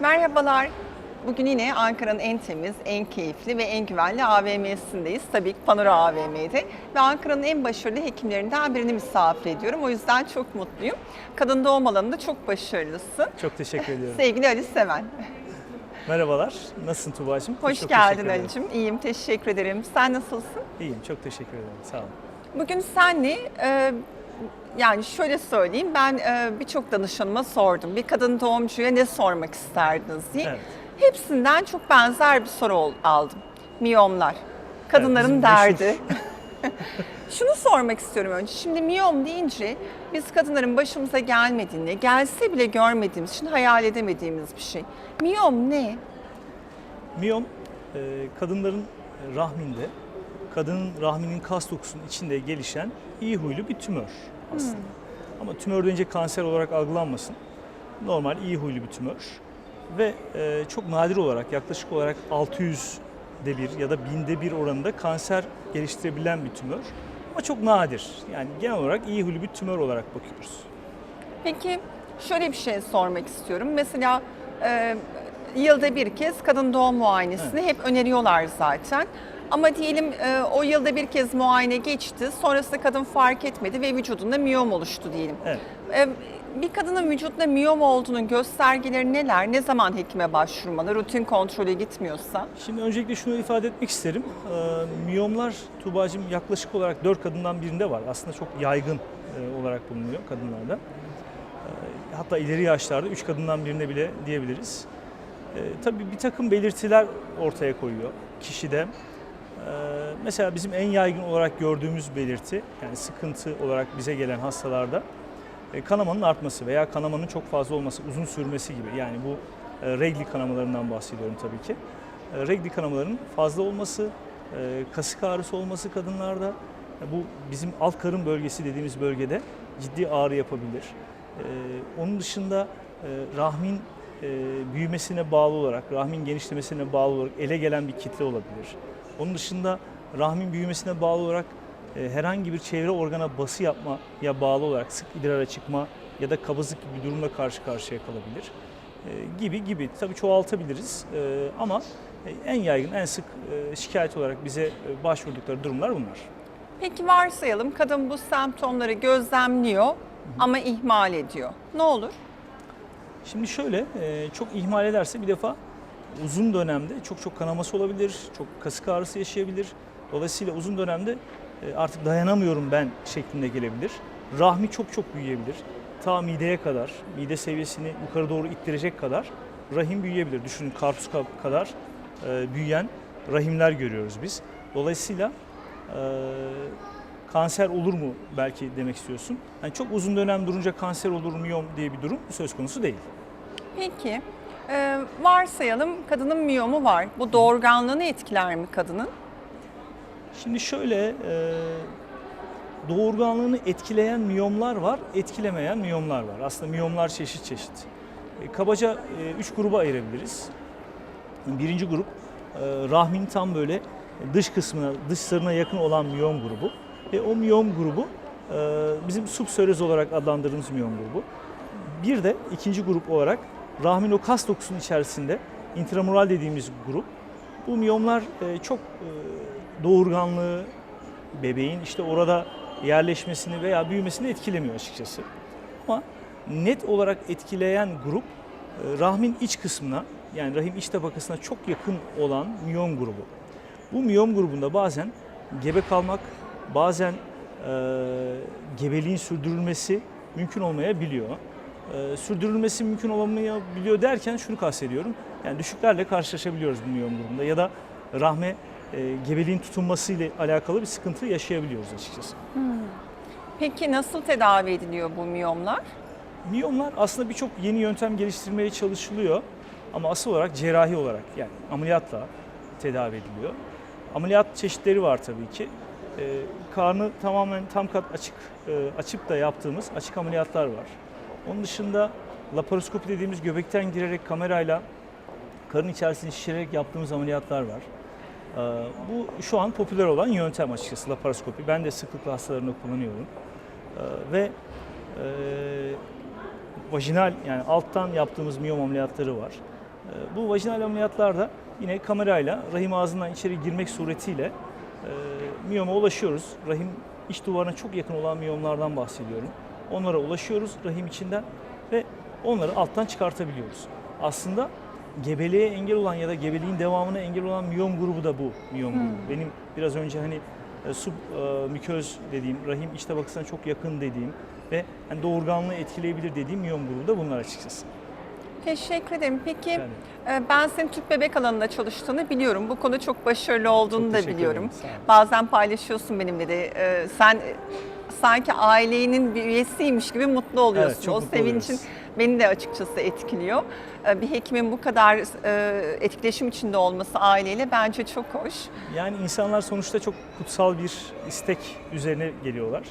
Merhabalar. Bugün yine Ankara'nın en temiz, en keyifli ve en güvenli AVM'sindeyiz. Tabii ki Panora AVM'de. Ve Ankara'nın en başarılı hekimlerinden birini misafir ediyorum. O yüzden çok mutluyum. Kadın doğum alanında çok başarılısın. Çok teşekkür ediyorum. Sevgili Ali Seven. Merhabalar. Nasılsın Tuğba'cığım? Hoş Çok geldin. Ali'cim. İyiyim, teşekkür ederim. Sen nasılsın? İyiyim, çok teşekkür ederim. Sağ olun. Bugün senle e, yani şöyle söyleyeyim ben e, birçok danışanıma sordum. Bir kadın doğumcuya ne sormak isterdiniz diye. Evet. Hepsinden çok benzer bir soru aldım. Miyomlar. Kadınların bizim derdi. Şunu sormak istiyorum önce. Şimdi miyom deyince biz kadınların başımıza gelmediğini, gelse bile görmediğimiz için hayal edemediğimiz bir şey. Miyom ne? Miyom, e, kadınların rahminde, kadının rahminin kas dokusunun içinde gelişen iyi huylu bir tümör aslında. Ama tümör deyince kanser olarak algılanmasın. Normal iyi huylu bir tümör. Ve e, çok nadir olarak, yaklaşık olarak 600'de bir ya da binde bir oranında kanser geliştirebilen bir tümör. Ama çok nadir. Yani genel olarak iyi huylu bir tümör olarak bakıyoruz. Peki şöyle bir şey sormak istiyorum. Mesela e, yılda bir kez kadın doğum muayenesini hep öneriyorlar zaten. Ama diyelim e, o yılda bir kez muayene geçti, sonrasında kadın fark etmedi ve vücudunda miyom oluştu diyelim. Evet. E, bir kadının vücudunda miyom olduğunun göstergeleri neler? Ne zaman hekime başvurmalı? Rutin kontrole gitmiyorsa? Şimdi öncelikle şunu ifade etmek isterim. Ee, miyomlar Tuğba'cığım yaklaşık olarak 4 kadından birinde var. Aslında çok yaygın e, olarak bulunuyor kadınlarda. Hatta ileri yaşlarda 3 kadından birinde bile diyebiliriz. Tabii bir takım belirtiler ortaya koyuyor kişide. Ee, mesela bizim en yaygın olarak gördüğümüz belirti, yani sıkıntı olarak bize gelen hastalarda e, kanamanın artması veya kanamanın çok fazla olması, uzun sürmesi gibi. Yani bu e, regli kanamalarından bahsediyorum tabii ki. E, Regli kanamaların fazla olması, kasık ağrısı olması kadınlarda, bu bizim alt karın bölgesi dediğimiz bölgede ciddi ağrı yapabilir. Onun dışında rahmin büyümesine bağlı olarak, rahmin genişlemesine bağlı olarak ele gelen bir kitle olabilir. Onun dışında rahmin büyümesine bağlı olarak e, herhangi bir çevre organa bası yapmaya bağlı olarak sık idrara çıkma ya da kabızlık gibi bir durumla karşı karşıya kalabilir. E, gibi gibi tabii çoğaltabiliriz E, ama en yaygın, en sık e, şikayet olarak bize başvurdukları durumlar bunlar. Peki varsayalım kadın bu semptomları gözlemliyor ama ihmal ediyor. Ne olur? Şimdi şöyle, çok ihmal ederse bir defa uzun dönemde çok çok kanaması olabilir, çok kasık ağrısı yaşayabilir. Dolayısıyla uzun dönemde e, artık dayanamıyorum ben şeklinde gelebilir. Rahmi çok çok büyüyebilir. Ta mideye kadar, mide seviyesini yukarı doğru ittirecek kadar rahim büyüyebilir. Düşünün karpuz ka- kadar e, büyüyen rahimler görüyoruz biz. Dolayısıyla e, kanser olur mu belki demek istiyorsun. Yani çok uzun dönem durunca kanser olur muyum diye bir durum söz konusu değil. Peki e, varsayalım kadının miyomu var. Bu doğurganlığını etkiler mi kadının? Şimdi şöyle e, doğurganlığını etkileyen miyomlar var, etkilemeyen miyomlar var. Aslında miyomlar çeşit çeşit. E, kabaca e, üç gruba ayırabiliriz. Birinci grup e, rahmin tam böyle dış kısmına, dış sarına yakın olan miyom grubu. Ve o miyom grubu e, bizim subseröz olarak adlandırdığımız miyom grubu. Bir de ikinci grup olarak rahmin o kas dokusunun içerisinde intramural dediğimiz grup. Bu miyomlar e, çok e, doğurganlığı, bebeğin işte orada yerleşmesini veya büyümesini etkilemiyor açıkçası. Ama net olarak etkileyen grup e, rahmin iç kısmına yani rahim iç tabakasına çok yakın olan miyom grubu. Bu miyom grubunda bazen gebe kalmak, bazen e, gebeliğin sürdürülmesi mümkün olmayabiliyor. E, sürdürülmesi mümkün olamayabiliyor derken şunu kastediyorum. Yani düşüklerle karşılaşabiliyoruz bu miyom grubunda ya da rahme e, gebeliğin tutunması ile alakalı bir sıkıntı yaşayabiliyoruz açıkçası. Peki nasıl tedavi ediliyor bu miyomlar? Miyomlar aslında birçok yeni yöntem geliştirmeye çalışılıyor ama asıl olarak cerrahi olarak yani ameliyatla tedavi ediliyor. Ameliyat çeşitleri var tabii ki. Ee, karnı tamamen tam kat açık e, açıp da yaptığımız açık ameliyatlar var. Onun dışında laparoskopi dediğimiz göbekten girerek kamerayla karın içerisini şişirerek yaptığımız ameliyatlar var. Ee, bu şu an popüler olan yöntem açıkçası laparoskopi. Ben de sıklıkla hastalarımda kullanıyorum. Ee, ve e, vajinal yani alttan yaptığımız miyom ameliyatları var. E, Bu vajinal ameliyatlarda yine kamerayla rahim ağzından içeri girmek suretiyle e, miyoma ulaşıyoruz. Rahim iç duvarına çok yakın olan miyomlardan bahsediyorum. Onlara ulaşıyoruz rahim içinden ve onları alttan çıkartabiliyoruz. Aslında gebeliğe engel olan ya da gebeliğin devamına engel olan miyom grubu da bu miyom grubu. Benim biraz önce hani e, sub e, miköz dediğim, rahim iç tabakasına çok yakın dediğim ve hani doğurganlığı etkileyebilir dediğim miyom grubu da bunlar açıkçası. Teşekkür ederim. Peki Yani e, ben senin tüp bebek alanında çalıştığını biliyorum. Bu konuda çok başarılı olduğunu Çok da biliyorum. ederim. Bazen paylaşıyorsun benimle de. E, Sen sanki ailenin bir üyesiymiş gibi mutlu oluyorsun. Evet, çok o mutlu sevincin oluyoruz. beni de açıkçası etkiliyor. E, Bir hekimin bu kadar e, etkileşim içinde olması aileyle bence çok hoş. Yani insanlar sonuçta çok kutsal bir istek üzerine geliyorlar.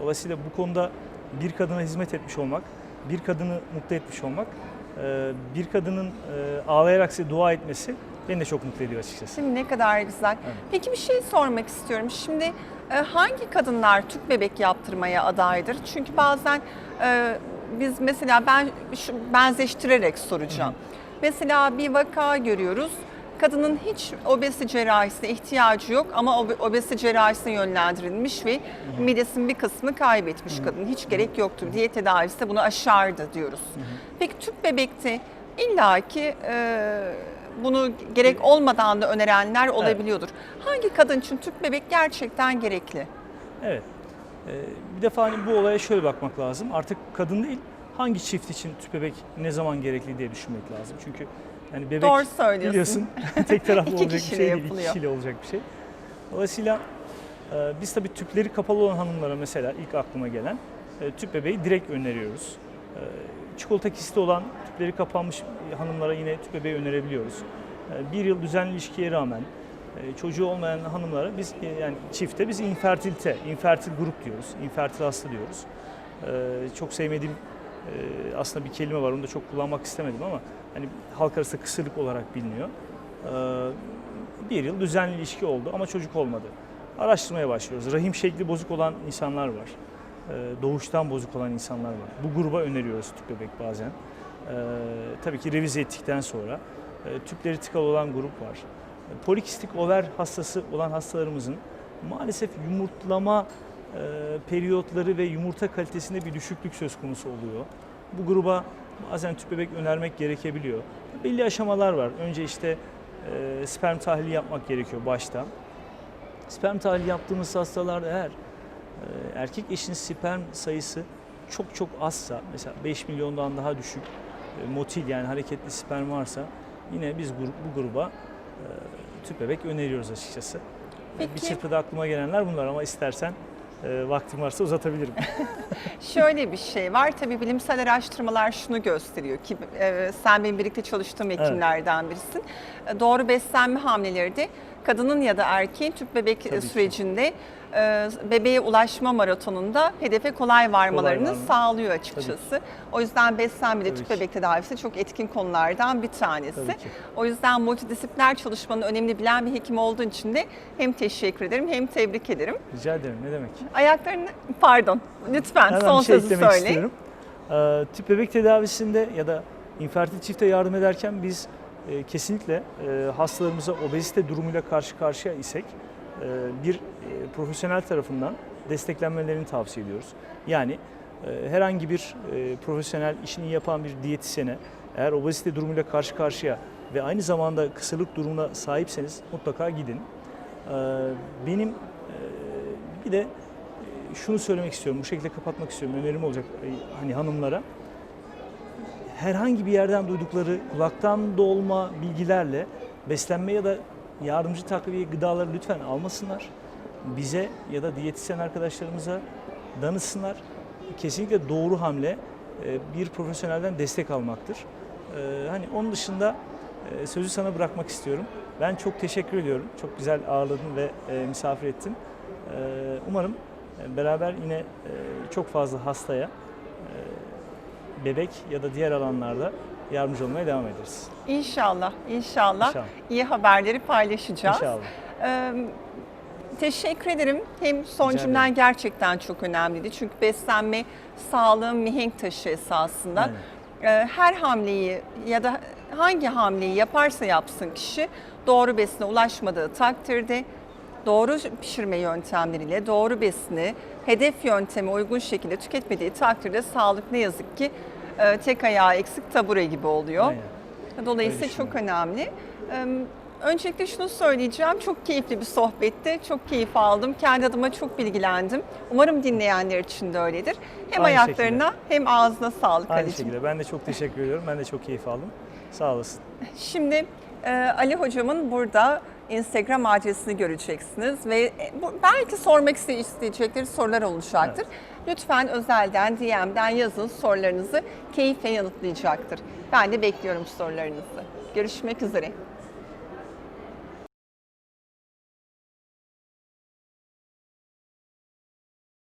Dolayısıyla bu konuda bir kadına hizmet etmiş olmak, bir kadını mutlu etmiş olmak, e, bir kadının e, ağlayarak size dua etmesi beni de çok mutlu ediyor açıkçası. Mi? Ne kadar güzel. Evet. Peki bir şey sormak istiyorum. Şimdi e, hangi kadınlar tüp bebek yaptırmaya adaydır? Çünkü bazen e, biz mesela ben şu benzeştirerek soracağım. Mesela bir vaka görüyoruz. Kadının hiç obezi cerrahisine ihtiyacı yok ama obe- obezi cerrahisine yönlendirilmiş ve midesinin bir kısmını kaybetmiş kadın. Hiç gerek yoktur. Diyet tedavisi de bunu aşardı diyoruz. Peki tüp bebekte illaki e, bunu gerek olmadan da önerenler olabiliyordur. Hangi kadın için tüp bebek gerçekten gerekli? Evet. E, bir defa hani bu olaya şöyle bakmak lazım. Artık kadın değil, hangi çift için tüp bebek ne zaman gerekli diye düşünmek lazım. Çünkü yani bebek Doğru söylüyorsun. biliyorsun tek taraflı İki olacak bir şey değil, iki yapılıyor. kişiyle olacak bir şey. Dolayısıyla e, biz tabii tüpleri kapalı olan hanımlara mesela ilk aklıma gelen e, tüp bebeği direkt öneriyoruz. E, Çikolata kisti olan tüpleri kapanmış hanımlara yine tüp bebeği önerebiliyoruz. E, Bir yıl düzenli ilişkiye rağmen e, çocuğu olmayan hanımlara biz e, yani çifte biz infertilite, infertil grup diyoruz, infertil hasta diyoruz. E, Çok sevmediğim e, aslında bir kelime var onu da çok kullanmak istemedim ama hani halk arasında kısırlık olarak biliniyor. E, Bir yıl düzenli ilişki oldu ama çocuk olmadı. Araştırmaya başlıyoruz. Rahim şekli bozuk olan insanlar var. Doğuştan bozuk olan insanlar var. Bu gruba öneriyoruz tüp bebek bazen. E, Tabii ki revize ettikten sonra e, tüpleri tıkalı olan grup var. E, Polikistik over hastası olan hastalarımızın maalesef yumurtlama e, periyotları ve yumurta kalitesinde bir düşüklük söz konusu oluyor. Bu gruba bazen tüp bebek önermek gerekebiliyor. Belli aşamalar var. Önce işte e, sperm tahlili yapmak gerekiyor başta. Sperm tahlili yaptığımız hastalarda eğer e, erkek eşin sperm sayısı çok çok azsa, mesela 5 milyondan daha düşük motil yani hareketli sperm varsa yine biz bu gruba e, tüp bebek öneriyoruz açıkçası. Peki. Bir çırpıda aklıma gelenler bunlar ama istersen e, vaktim varsa uzatabilirim. Şöyle bir şey var. Tabii bilimsel araştırmalar şunu gösteriyor ki e, sen benim birlikte çalıştığım hekimlerden birisin. E, doğru beslenme hamleleri de kadının ya da erkeğin tüp bebek Tabii ki. sürecinde e, bebeğe ulaşma maratonunda hedefe kolay varmalarını varma. sağlıyor açıkçası. O yüzden beslenme de tüp bebek tedavisi çok etkin konulardan bir tanesi. O yüzden multidisipliner çalışmanın önemini bilen bir hekim olduğun için de hem teşekkür ederim hem tebrik ederim. Rica ederim ne demek. Ayaklarını pardon lütfen Hemen son şey sözü eklemek söyle. istiyorum. Ee, tüp bebek tedavisinde ya da infertil çifte yardım ederken biz e, kesinlikle e, hastalarımıza obezite durumuyla karşı karşıya isek e, bir e, profesyonel tarafından desteklenmelerini tavsiye ediyoruz. Yani e, herhangi bir e, profesyonel işini yapan bir diyetisyene eğer obezite durumuyla karşı karşıya ve aynı zamanda kısırlık durumuna sahipseniz mutlaka gidin. Benim e, bir de e, şunu söylemek istiyorum, bu şekilde kapatmak istiyorum, önerim olacak e, hani hanımlara. Herhangi bir yerden duydukları kulaktan dolma bilgilerle beslenme ya da yardımcı takviye gıdaları lütfen almasınlar. Bize ya da diyetisyen arkadaşlarımıza danışsınlar. Kesinlikle doğru hamle e, bir profesyonelden destek almaktır. E, Hani onun dışında e, sözü sana bırakmak istiyorum. Ben çok teşekkür ediyorum. Çok güzel ağırladın ve misafir ettin. Umarım beraber yine çok fazla hastaya bebek ya da diğer alanlarda yardımcı olmaya devam ederiz. İnşallah, inşallah, İnşallah. iyi haberleri paylaşacağız. İnşallah. Ee, teşekkür ederim. Hem son cümlen gerçekten çok önemliydi. Çünkü beslenme sağlığın mihenk taşı esasında. Aynen. Ee, her hamleyi ya da hangi hamleyi yaparsa yapsın kişi doğru besine ulaşmadığı takdirde doğru pişirme yöntemleriyle doğru besini hedef yönteme uygun şekilde tüketmediği takdirde sağlık ne yazık ki e, tek ayağı eksik tabure gibi oluyor. Aynen. Dolayısıyla çok önemli. Öncelikle şunu söyleyeceğim. Çok keyifli bir sohbetti. Çok keyif aldım. Kendi adıma çok bilgilendim. Umarım dinleyenler için de öyledir. Hem Aynı ayaklarına hem ağzına sağlık Aynı Ali'cim. şekilde. Ben de çok teşekkür ediyorum. Ben de çok keyif aldım. Sağ olasın. Şimdi e, Ali hocamın burada Instagram adresini göreceksiniz ve e, belki sormak iste- isteyecekleri sorular olacaktır. Lütfen özelden, DM'den yazın sorularınızı keyifle yanıtlayacaktır. Ben de bekliyorum sorularınızı. Görüşmek üzere.